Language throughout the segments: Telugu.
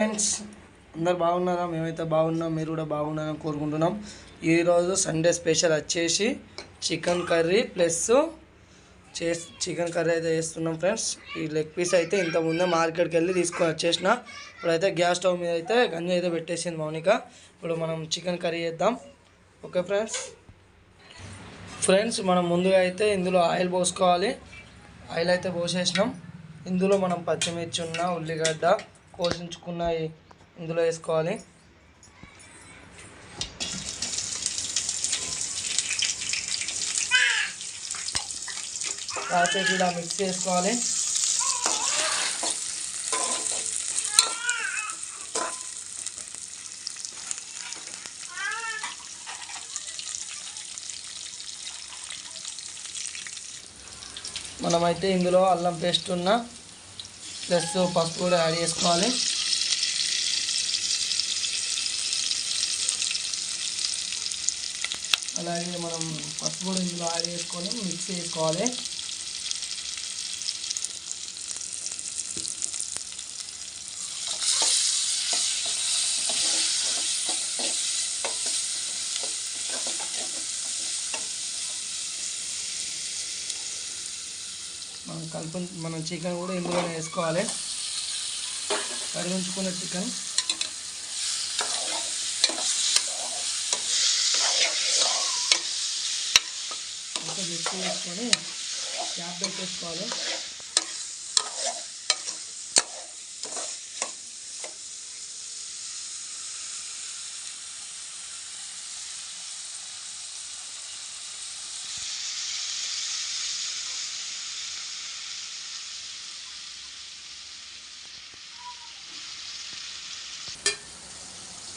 ఫ్రెండ్స్ అందరు బాగున్నారా? మేమైతే బాగున్నాం మీరు కూడా బాగున్నారని కోరుకుంటున్నాం. ఈరోజు సండే స్పెషల్ వచ్చేసి చికెన్ కర్రీ ప్లస్ చే చికెన్ కర్రీ అయితే చేస్తున్నాం ఫ్రెండ్స్ ఈ లెగ్ పీస్ అయితే ఇంతకుముందే మార్కెట్కి వెళ్ళి తీసుకొని వచ్చేసిన. ఇప్పుడైతే గ్యాస్ స్టవ్ మీద అయితే గంజి అయితే పెట్టేసింది మౌనిక. ఇప్పుడు మనం చికెన్ కర్రీ చేద్దాం. ఓకే ఫ్రెండ్స్ ఫ్రెండ్స్ మనం ముందుగా అయితే ఇందులో ఆయిల్ పోసుకోవాలి. ఆయిల్ అయితే పోసేసినాం. ఇందులో మనం పచ్చిమిర్చి ఉన్న ఉల్లిగడ్డ పోషించుకున్నాయి. ఇందులో వేసుకోవాలి. కాసేపు ఇలా మిక్స్ చేసుకోవాలి. మనమైతే ఇందులో అల్లం పేస్ట్ ఉన్న ప్లస్ పసుపు కూడా యాడ్ చేసుకోవాలి. అలాగే మనం పసుపు కూడా ఇందులో యాడ్ చేసుకొని మిక్స్ చేసుకోవాలి. మనం కలుపు మనం చికెన్ కూడా ఇందులోనే వేసుకోవాలి. కరిగించుకున్న చికెన్. ఇంకా మిక్స్ వేసుకొని క్యాప్ పెట్టేసుకోవాలి.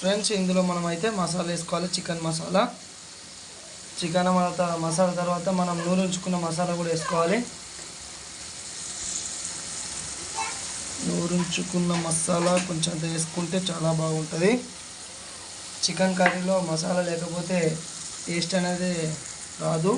ఫ్రెండ్స్ ఇందులో మనం అయితే మసాలా వేసుకోవాలి. చికెన్ మసాలా. చికెన్ మసాలా మసాలా తర్వాత మనం నూరించుకున్న మసాలా కూడా వేసుకోవాలి. నూరుంచుకున్న మసాలా కొంచెం అంత వేసుకుంటే చాలా బాగుంటుంది. చికెన్ కర్రీలో మసాలా లేకపోతే టేస్ట్ అనేది రాదు.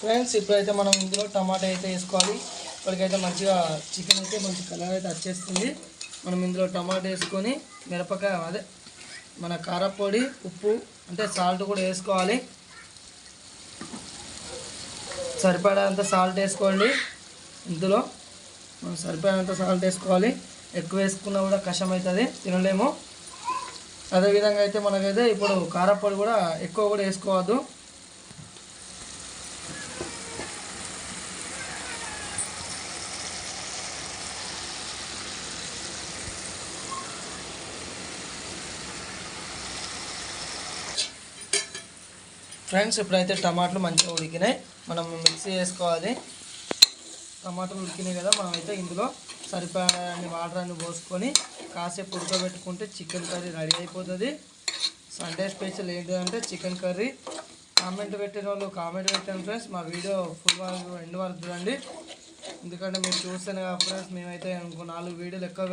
ఫ్రెండ్స్ ఇప్పుడైతే మనం ఇందులో టమాటా అయితే వేసుకోవాలి. ఇప్పటికైతే మంచిగా చికెన్ అయితే మంచి కలర్ అయితే వచ్చేస్తుంది. మనం ఇందులో టమాటా వేసుకొని మిరపకాయ అదే మన కారపొడి ఉప్పు అంటే సాల్ట్ కూడా వేసుకోవాలి. సరిపడేంత సాల్ట్ వేసుకోండి ఇందులో. మనం సరిపడేంత సాల్ట్ వేసుకోవాలి. ఎక్కువ వేసుకున్నా కూడా కష్టం అవుతుంది తినలేము. అదేవిధంగా అయితే మనకైతే ఇప్పుడు కారపొడి కూడా ఎక్కువ కూడా వేసుకోవద్దు. ఫ్రెండ్స్ ఇప్పుడైతే టమాటాలు మంచిగా ఉడికినాయి. మనం మిక్సీ చేసుకోవాలి. టమాటాలు ఉడికినాయి కదా మనమైతే ఇందులో సరిపడాన్ని వాటర్ అన్ని పోసుకొని కాసేపు ఉడకబెట్టుకుంటే చికెన్ కర్రీ రెడీ అయిపోతుంది. సండే స్పెషల్ ఏంటంటే చికెన్ కర్రీ. కామెంట్ పెట్టిన వాళ్ళు కామెంట్ పెట్టాను ఫ్రెండ్స్. మా వీడియో ఫుల్ వరకు ఎండ్ వరకు చూడండి. ఎందుకంటే మీరు చూస్తేనే కదా ఫ్రెండ్స్ మేమైతే ఇంకో నాలుగు వీడియోలు ఎక్కువ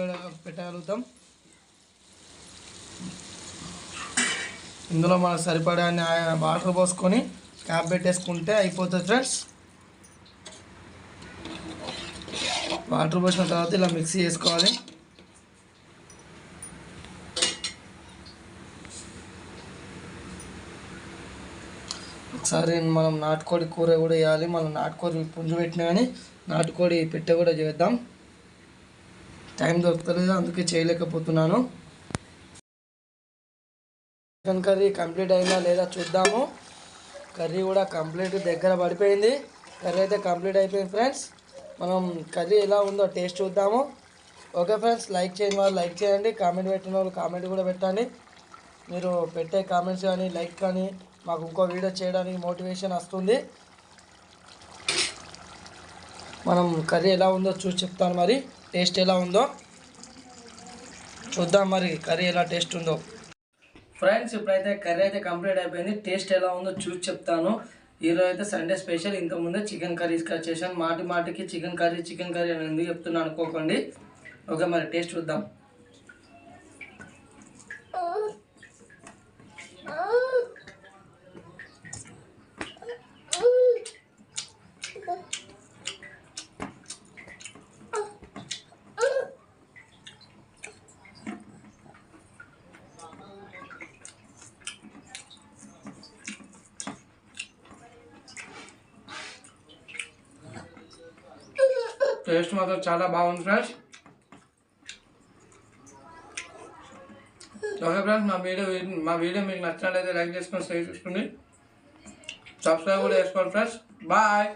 పెట్టగలుగుతాం. ఇందులో మనకు సరిపడా వాటర్ పోసుకొని క్యాప్ పెట్టేసుకుంటే అయిపోతుంది ఫ్రెండ్స్. వాటర్ పోసిన తర్వాత ఇలా మిక్సీ చేసుకోవాలి. ఒకసారి మనం నాటుకోడి కూర కూడా వేయాలి. మనం నాటుకోడి పుంజు పెట్టినా కానీ నాటుకోడి పెట్టె కూడా చేద్దాం. టైం దొరకలేదు అందుకే చేయలేకపోతున్నాను. చికెన్ కర్రీ కంప్లీట్ అయిందా లేదా చూద్దాము. కర్రీ కూడా కంప్లీట్ దగ్గర పడిపోయింది. కర్రీ అయితే కంప్లీట్ అయిపోయింది ఫ్రెండ్స్. మనం కర్రీ ఎలా ఉందో టేస్ట్ చూద్దాము. ఓకే ఫ్రెండ్స్ లైక్ చేయని వాళ్ళు లైక్ చేయండి. కామెంట్ పెట్టిన వాళ్ళు కామెంట్ కూడా పెట్టండి. మీరు పెట్టే కామెంట్స్ కానీ లైక్ కానీ మాకు ఇంకో వీడియో చేయడానికి మోటివేషన్ వస్తుంది. మనం కర్రీ ఎలా ఉందో చూసి చెప్తాను మరి. టేస్ట్ ఎలా ఉందో చూద్దాం మరి కర్రీ ఎలా టేస్ట్ ఉందో. ఫ్రెండ్స్ ఇప్పుడైతే కర్రీ అయితే కంప్లీట్ అయిపోయింది. టేస్ట్ ఎలా ఉందో చూసి చెప్తాను. ఈరోజు అయితే సండే స్పెషల్. ఇంతకుముందే చికెన్ కర్రీ చేశాను మాటి మాటికి చికెన్ కర్రీ చికెన్ కర్రీ అని ఎందుకు చెప్తున్నాను అనుకోకండి. ఓకే మరి టేస్ట్ చూద్దాం. టేస్ట్ మాత్రం చాలా బాగుంది ఫ్రెండ్స్. ఓకే ఫ్రెండ్స్ మా వీడియో మా వీడియో మీకు నచ్చినట్లయితే లైక్ చేసుకొని షేర్ చేసుకోండి సబ్స్క్రైబ్ కూడా చేసుకోండి ఫ్రెండ్స్. బాయ్.